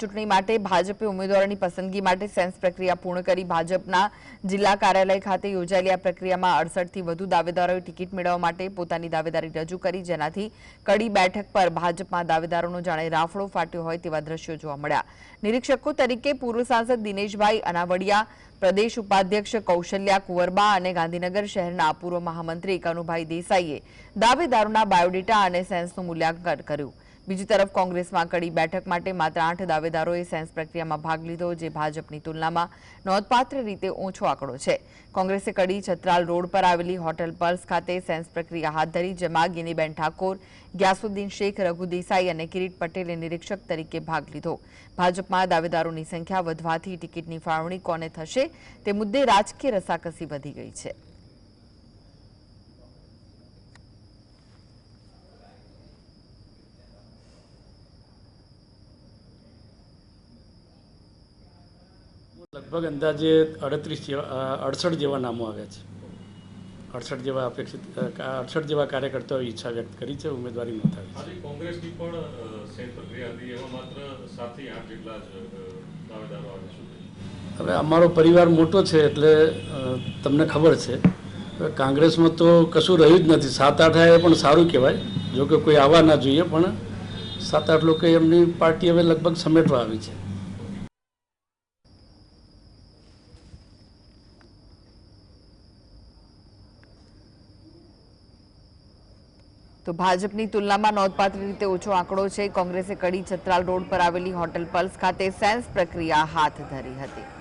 ચૂંટણી માટે ભાજપે ઉમેદવારોની પસંદગી માટે સેન્સ પ્રક્રિયા પૂર્ણ કરી ભાજપના જિલ્લા કાર્યાલય ખાતે યોજાયેલી આ પ્રક્રિયામાં અડસઠથી વધુ દાવેદારોએ ટિકિટ મેળવવા માટે પોતાની દાવેદારી રજૂ કરી. જેનાથી કડી બેઠક પર ભાજપમાં દાવેદારોનો જાણે રાફડો ફાટ્યો હોય તેવા દ્રશ્યો જોવા મળ્યા. નિરીક્ષકો તરીકે પૂર્વ સાંસદ દિનેશભાઈ અનાવડિયા, પ્રદેશ ઉપાધ્યક્ષ કૌશલ્યા કુંવરબા અને ગાંધીનગર શહેરના પૂર્વ મહામંત્રી કનુભાઈ દેસાઈએ દાવેદારોના બાયોડેટા અને સેન્સનું મૂલ્યાંકન કર્યું. બીજી તરફ કોંગ્રેસમાં કડી બેઠક માટે માત્ર આઠ દાવેદારોએ સેન્સ પ્રક્રિયામાં ભાગ લીધો, જે ભાજપની તુલનામાં નોંધપાત્ર રીતે ઓછો આંકડો છે. કોંગ્રેસે કડી છત્રાલ રોડ પર આવેલી હોટેલ પલ્સ ખાતે સેન્સ પ્રક્રિયા હાથ ધરી, જેમાં ગિનીબેન ઠાકોર, ગ્યાસુદ્દીન શેખ, રઘુ દેસાઈ અને કિરીટ પટેલે નિરીક્ષક તરીકે ભાગ લીધો. ભાજપમાં દાવેદારોની સંખ્યા વધવાથી ટિકિટની ફાળવણી કોને થશે તે મુદ્દે રાજકીય રસાકસી વધી ગઈ છે. લગભગ અંદાજે અડત્રીસ જેવા અડસઠ જેવા નામો આવ્યા છે. અડસઠ જેવા અપેક્ષિત અડસઠ જેવા કાર્યકર્તાઓએ ઈચ્છા વ્યક્ત કરી છે ઉમેદવારી નોંધાવી છે. કોંગ્રેસની પણ પ્રક્રિયા હતી એમાં માત્ર સાતથી આઠ જેટલા જ દાવેદારો આવે હવે અમારો પરિવાર મોટો છે એટલે તમને ખબર છે. હવે કોંગ્રેસમાં તો કશું રહ્યું જ નથી. સાત આઠ એ પણ સારું કહેવાય જો કે કોઈ આવવા ના જોઈએ પણ સાત આઠ લોકો એમની પાર્ટી હવે લગભગ સમેટવા આવી છે. તો ભાજપની તુલનામાં નોંધપાત્ર રીતે ઓછો આંકડો છે. કોંગ્રેસે કડી છત્રાલ રોડ પર આવેલી હોટલ પલ્સ ખાતે સેન્સ પ્રક્રિયા હાથ ધરી હતી.